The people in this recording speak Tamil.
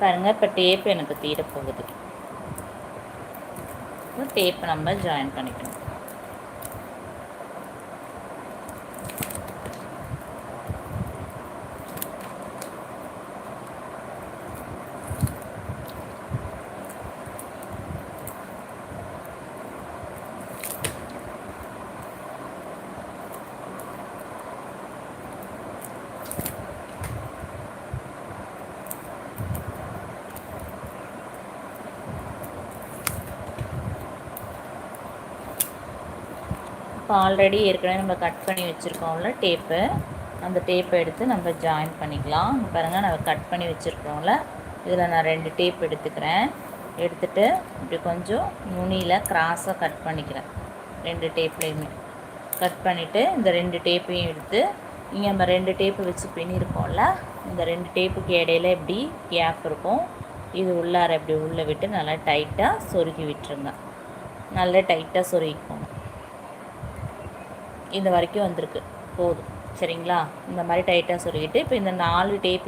பாருங்கள் இப்போ டேப் எனக்கு தீரப்போகுது. டேப்பை நம்ம ஜாயின் பண்ணிக்கணும். இப்போ ஆல்ரெடி ஏற்கனவே நம்ம கட் பண்ணி வச்சுருக்கோம்ல டேப்பு அந்த டேப்பை எடுத்து நம்ம ஜாயின் பண்ணிக்கலாம். பாருங்கள் நம்ம கட் பண்ணி வச்சுருக்கோம்ல. இதில் நான் ரெண்டு டேப் எடுத்துக்கிறேன். எடுத்துட்டு இப்படி கொஞ்சம் நுனியில் கிராஸாக கட் பண்ணிக்கிறேன். ரெண்டு டேப்லேயுமே கட் பண்ணிவிட்டு இந்த ரெண்டு டேப்பையும் எடுத்து இங்கே நம்ம ரெண்டு டேப்பு வச்சு பின்னிருக்கோம்ல. இந்த ரெண்டு டேப்புக்கு இடையில இப்படி கேப் இருக்கும் இது உள்ளார இப்படி உள்ளே விட்டு நல்லா டைட்டாக சொருகி விட்டுருங்க. நல்லா டைட்டாக சொருகிக்கோங்க. இந்த வரைக்கும் வந்திருக்கு. போதும். சரிங்களா? இந்த மாதிரி டைட்டாக சொல்லிக்கிட்டு இப்போ இந்த நாலு டேப்